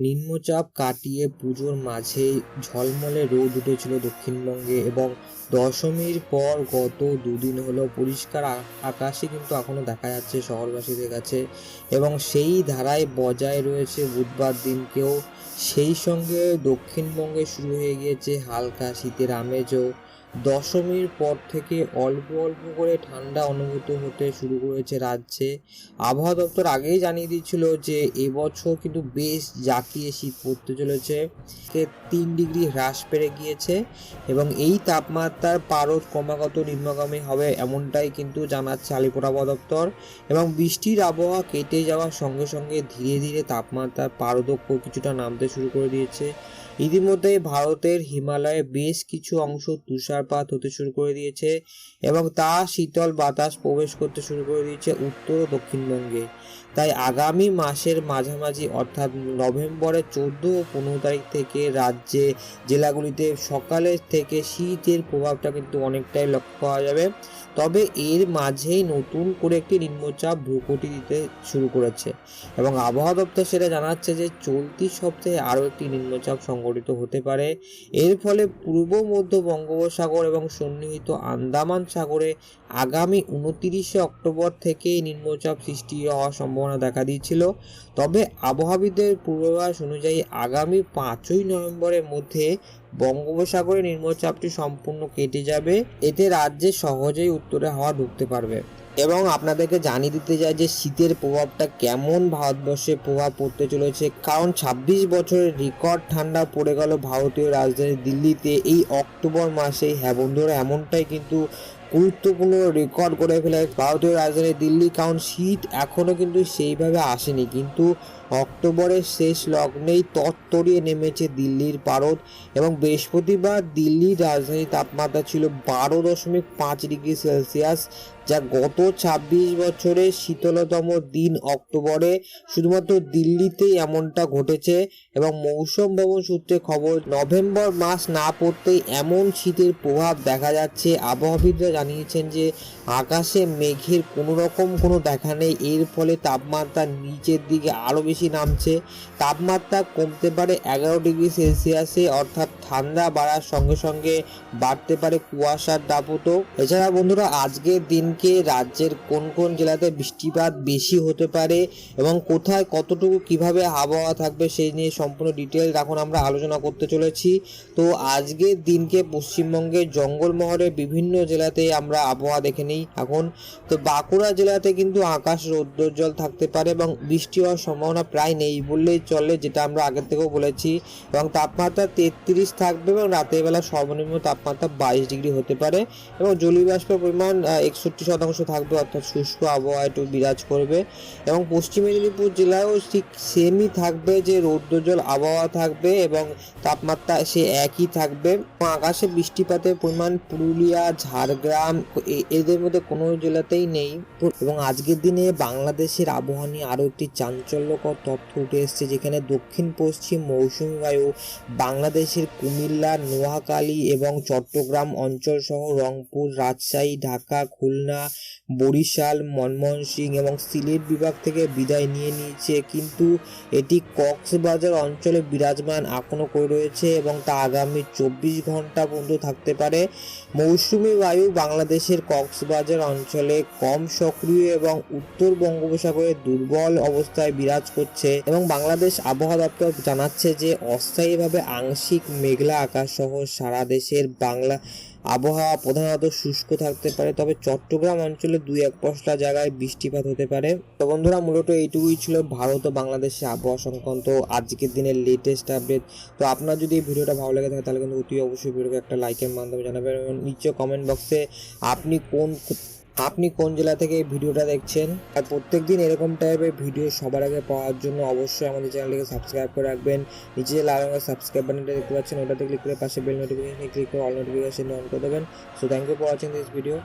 নিম্নচাপ কাটিয়ে পুজোর মাঝে ঝলমলে রোদ উঠেছিল দক্ষিণবঙ্গে এবং দশমীর পর গত দুদিন হলো পরিষ্কার আকাশে কিন্তু এখনও দেখা যাচ্ছে শহরবাসীদের কাছে এবং সেই ধারায় বজায় রয়েছে বুধবার দিনকেও। সেই সঙ্গে দক্ষিণবঙ্গে শুরু হয়ে গিয়েছে হালকা শীতের আমেজও। দশমীর পর থেকে অল্প অল্প করে ঠান্ডা অনুভূত হতে শুরু করেছে রাজ্যে। আবহাওয়া দপ্তর আগেই জানিয়ে দিচ্ছিল যে এবছর কিন্তু বেশ জাঁকিয়ে শীত পড়তে চলেছে। তিন ডিগ্রি হ্রাস পেরে গিয়েছে এবং এই তাপমাত্রার পারদ ক্রমাগত নিম্নগামী হবে এমনটাই কিন্তু জানাচ্ছে আলিপুর আবহাওয়া দপ্তর এবং বৃষ্টির আবহাওয়া কেটে যাওয়ার সঙ্গে সঙ্গে ধীরে ধীরে তাপমাত্রার পারদক্ষ কিছুটা নামতে শুরু করে দিয়েছে। ইতিমধ্যে ভারতের হিমালয়ে বেশ কিছু অংশ তুষারপাত হতে শুরু করে দিয়েছে এবং তা শীতল বাতাস প্রবেশ করতে শুরু করে দিয়েছে উত্তর ও দক্ষিণবঙ্গে। তাই আগামী মাসের মাঝামাঝি, অর্থাৎ নভেম্বরের চোদ্দ ও পনেরো তারিখ থেকে রাজ্যে জেলাগুলিতে সকালের থেকে শীতের প্রভাবটা কিন্তু অনেকটাই লক্ষ্য করা যাবে। তবে এর মাঝেই নতুন করে একটি নিম্নচাপ ভ্রুকুটি দিতে শুরু করেছে এবং আবহাওয়া দপ্তর সেটা জানাচ্ছে যে চলতি সপ্তাহে আরও একটি নিম্নচাপ সংঘটিত হতে পারে। এর ফলে পূর্ব, মধ্য বঙ্গোপসাগর এবং সন্নিহিত আন্দামান সাগরে আগামী উনতিরিশে অক্টোবর থেকে নিম্নচাপ সৃষ্টি হওয়ার সম্ভাবনা দেখা দিয়েছিল। তবে আবহাওয়াবিদদের পূর্বাভাস অনুযায়ী আগামী পাঁচই নভেম্বরের মধ্যে বঙ্গোপসাগরে নিম্নচাপটি সম্পূর্ণ কেটে যাবে। এতে রাজ্যে সহজেই উত্তরে হাওয়া ঢুকতে পারবে। এবং আপনাদেরকে জানিয়ে দিতে চাই যে শীতের প্রভাবটা কেমন ভারতবর্ষে প্রভাব পড়তে চলেছে। কারণ ছাব্বিশ বছরের রেকর্ড ঠান্ডা পড়ে গেল ভারতীয় রাজধানী দিল্লিতে। এই অক্টোবর মাসে হ্যাঁ বন্ধুরা, এমনটাই কিন্তু গুরুত্বপূর্ণ রেকর্ড করে ফেলে ভারতীয় রাজধানী দিল্লি। কারণ শীত এখনও কিন্তু সেইভাবে আসেনি। কিন্তু অক্টোবরের শেষ লগ্নেই তত্তরিয়ে নেমেছে দিল্লির পারদ এবং বৃহস্পতিবার দিল্লির রাজধানীর তাপমাত্রা ছিল বারো দশমিক পাঁচ ডিগ্রি সেলসিয়াস। যা গত ছাব্বিশ বছরের শীতলতম দিন অক্টোবরে। শুধুমাত্র দিল্লিতেই এমনটা ঘটেছে এবং মৌসুম ভবন সূত্রে খবর, নভেম্বর মাস না পড়তেই এমন শীতের প্রভাব দেখা যাচ্ছে। আবহাওয়াবিদরা জানিয়েছেন যে, আকাশে মেঘের কোনো রকম কোনো দেখা নেই। এর ফলে তাপমাত্রা নিচের দিকে আরও বেশি নামছে। তাপমাত্রা কমতে পারে এগারো ডিগ্রি সেলসিয়াসে, অর্থাৎ ঠান্ডা বাড়ার সঙ্গে সঙ্গে বাড়তে পারে কুয়াশার দাপটও। এছাড়া বন্ধুরা, আজকের দিনকে রাজ্যের কোন কোন জেলাতে বৃষ্টিপাত বেশি হতে পারে এবং কোথায় কতটুকু কীভাবে আবহাওয়া থাকবে সেই নিয়ে সম্পূর্ণ ডিটেল এখন আমরা আলোচনা করতে চলেছি। তো আজকের দিনকে পশ্চিমবঙ্গের জঙ্গলমহলের বিভিন্ন জেলাতে আমরা আবহাওয়া দেখে নিই এখন। তো বাঁকুড়া জেলাতে কিন্তু আকাশ রৌদ্রোজ্জ্বল থাকতে পারে এবং বৃষ্টি হওয়ার সম্ভাবনা প্রায় নেই বললেই চলে যেটা আমরা আগের থেকেও বলেছি। এবং তাপমাত্রা তেত্রিশ থাকবে এবং রাতের বেলা সর্বনিম্ন তাপমাত্রা বাইশ ডিগ্রি হতে পারে এবং জলীয় বাষ্পের পরিমাণ একষট্টি শতাংশ থাকবে, অর্থাৎ শুষ্ক আবহাওয়া একটু বিরাজ করবে। এবং পশ্চিম মেদিনীপুর জেলায়ও ঠিক সেমই থাকবে যে রৌদ্রজল আবহাওয়া থাকবে এবং তাপমাত্রা সে একই থাকবে। আকাশে বৃষ্টিপাতের পরিমাণ পুরুলিয়া, ঝাড়গ্রাম এদের মধ্যে কোনো জেলাতেই নেই। এবং আজকের দিনে বাংলাদেশের আবহাওয়া নিয়ে আরও একটি চাঞ্চল্যকর তথ্য উঠে এসেছে, যেখানে দক্ষিণ, পশ্চিম মৌসুমী বায়ু বাংলাদেশের কুমিল্লা, নোয়াখালী এবং চট্টগ্রাম অঞ্চল সহ রংপুর, রাজশাহী, ঢাকা, খুলনা বরিশাল ময়মনসিংহ এবং সিলেট বিভাগ থেকে বিদায় নিয়ে নিয়েছে। কিন্তু এটি কক্সবাজার অঞ্চলে বিরাজমান এখনও করে রয়েছে এবং তা আগামী চব্বিশ ঘণ্টা পর্যন্ত থাকতে পারে। মৌসুমি বায়ু বাংলাদেশের কক্সবাজার অঞ্চলে কম সক্রিয় এবং উত্তর বঙ্গোপসাগরে দুর্বল অবস্থায় বিরাজ করছে এবং বাংলাদেশ আবহাওয়া দপ্তর জানাচ্ছে যে, অস্থায়ীভাবে আংশিক মেঘলা আকাশ সহ সারা দেশের বাংলা আবহাওয়া প্রধানত শুষ্ক থাকতে পারে, তবে চট্টগ্রাম অঞ্চলে দুই এক পশলা জায়গায় বৃষ্টিপাত হতে পারে। তো বন্ধুরা, মূলত এইটুকুই ছিল ভারত ও বাংলাদেশে আবহাওয়া সংক্রান্ত আজকের দিনের লেটেস্ট আপডেট তো আপনার যদি এই ভিডিওটা ভালো লেগে থাকে, তাহলে কিন্তু অতি অবশ্যই ভিডিওকে একটা লাইকের মাধ্যমে জানাবেন এবং নিচে কমেন্ট বক্সে আপনি কোন আপনি কোন জেলা থেকে এই ভিডিওটা দেখছেন? আর প্রত্যেক দিন এরকম টাইপের ভিডিও সবার আগে পাওয়ার জন্য অবশ্যই আমাদের চ্যানেলটিকে সাবস্ক্রাইব করে রাখবেন। নিচে লাল রঙের সাবস্ক্রাইব বাটনটা দেখতে পাচ্ছেন, ওটাতে ক্লিক করে পাশে বেল নোটিফিকেশনে ক্লিক করে অল নোটিফিকেশন অন করে দেবেন। So thank you for watching this video